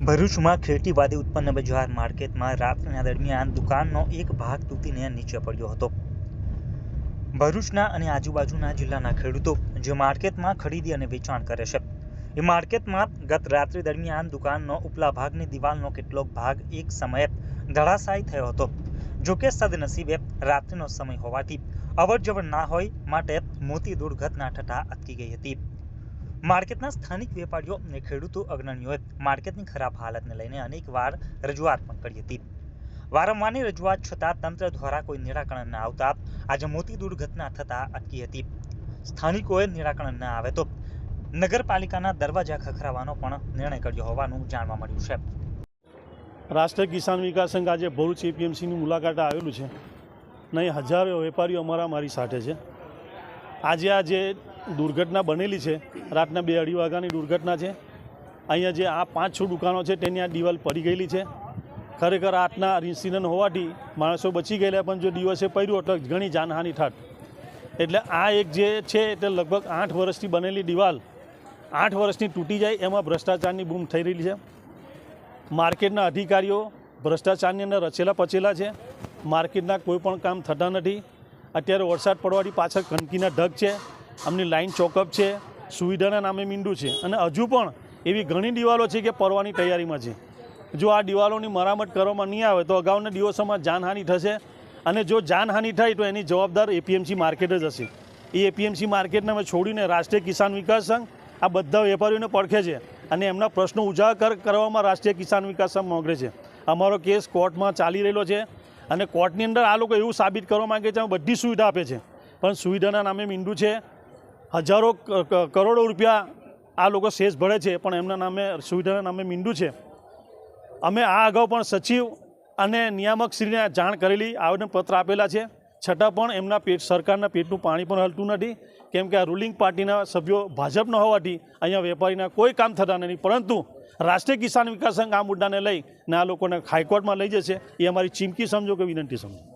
ભરૂચમાં ખેતીવાદી ઉત્પન્ન બજાર માર્કેટમાં રાત્રિના દરમિયાન દુકાનનો એક ભાગ તૂટીને નીચે પડ્યો હતો. ભરૂચના અને આજુબાજુના જિલ્લાના ખેડૂતો જે માર્કેટમાં ખરીદી અને વેચાણ કરે છે. એ માર્કેટમાં ગત રાત્રિ દરમિયાન દુકાનનો ઉપલા ભાગની દિવાલનો કેટલોક ભાગ એક સમયે ધરાશાયી થયો હતો. જો કે સદનસીબે રાત્રિનો સમય હોવાથી અવરજવર ના હોય માટે મોટી દુર્ઘટના થતાં અટકી ગઈ હતી. માર્કેટના સ્થાનિક વેપારીઓ અને ખેડૂતો અગ્રણીઓએ માર્કેટની ખરાબ હાલતને લઈને અનેકવાર રજૂઆત પણ કરી હતી. વારંવારની રજૂઆત છતાં તંત્ર દ્વારા કોઈ નિરાકરણ ન આવતા આજે મોટી દુર્ઘટના થતાં અટકી હતી. સ્થાનિકોએ નિરાકરણ ન આવે તો નગરપાલિકાના દરવાજા ખખરાવવાનો પણ નિર્ણય કર્યો હોવાનું જાણવા મળ્યું છે. રાષ્ટ્રીય કિસાન વિકાસ સંઘ આજે ભરૂચ એપીએમસીની મુલાકાતે આવેલું છે. નહીં હજારો વેપારીઓ અમારા મારી સાથે છે. આજે આ જે દુર્ઘટના બનેલી છે. રાતના બે અઢી વાગ્યાની દુર્ઘટના છે. અહીંયા જે આ પાંચ છ દુકાનો છે તેની આ દિવાલ પડી ગયેલી છે. ખરેખર રાતના ઇન્સિડન્ટ હોવાથી માણસો બચી ગયેલા પણ જો દિવસે પડ્યું એટલે ઘણી જાનહાનિ થાત. એટલે આ એક જે છે તે લગભગ આઠ વર્ષથી બનેલી દિવાલ આઠ વર્ષની તૂટી જાય એમાં ભ્રષ્ટાચારની બૂમ થઈ રહેલી છે. માર્કેટના અધિકારીઓ ભ્રષ્ટાચારની અંદર રચેલા પચેલા છે. માર્કેટના કોઈ પણ કામ થતા નથી. અત્યારે વરસાદ પડવાથી પાછળ કણકીના ઢગ છે. અમની લાઇન ચોકઅપ છે, સુવિધાના નામે મીંડું છે અને હજુ પણ એવી ઘણી દિવાલો છે કે પરવાની તૈયારીમાં છે. જો આ દિવાલોની મરામત કરવામાં નહીં આવે તો અગાઉના દિવસોમાં જાનહાનિ થશે અને જો જાનહાનિ થાય તો એની જવાબદાર એપીએમસી માર્કેટ જ હશે. એ એપીએમસી માર્કેટને અમે છોડીને રાષ્ટ્રીય કિસાન વિકાસ સંઘ આ બધા વેપારીઓને પડખે છે અને એમના પ્રશ્નો ઉજાગર કરવામાં રાષ્ટ્રીય કિસાન વિકાસ સંઘ મોગરે છે. અમારો કેસ કોર્ટમાં ચાલી રહેલો છે અને કોર્ટની અંદર આ લોકો એવું સાબિત કરવા માંગે છે બધી સુવિધા આપે છે. પણ સુવિધાના નામે મીંડું છે હજારો કરોડો રૂપિયા આ લોકો શેષ ભરે છે, પણ એમના નામે, સુવિધાના નામે મીંડું છે. અમે આ અગાઉ પણ સચિવ અને નિયામકશ્રીને જાણ કરેલી આવેદનપત્ર આપેલા છે. છતાં પણ એમના પેટ, સરકારના પેટનું પાણી પણ હલતું નથી. કેમ કે આ રૂલિંગ પાર્ટીના સભ્યો ભાજપના હોવાથી અહીંયા વેપારીના કોઈ કામ થતા નથી. પરંતુ રાષ્ટ્રીય કિસાન વિકાસ સંઘ આ મુદ્દાને લઈ ને આ લોકોને હાઈકોર્ટમાં લઈ જશે. એ અમારી ચીમકી સમજો કે વિનંતી સમજો.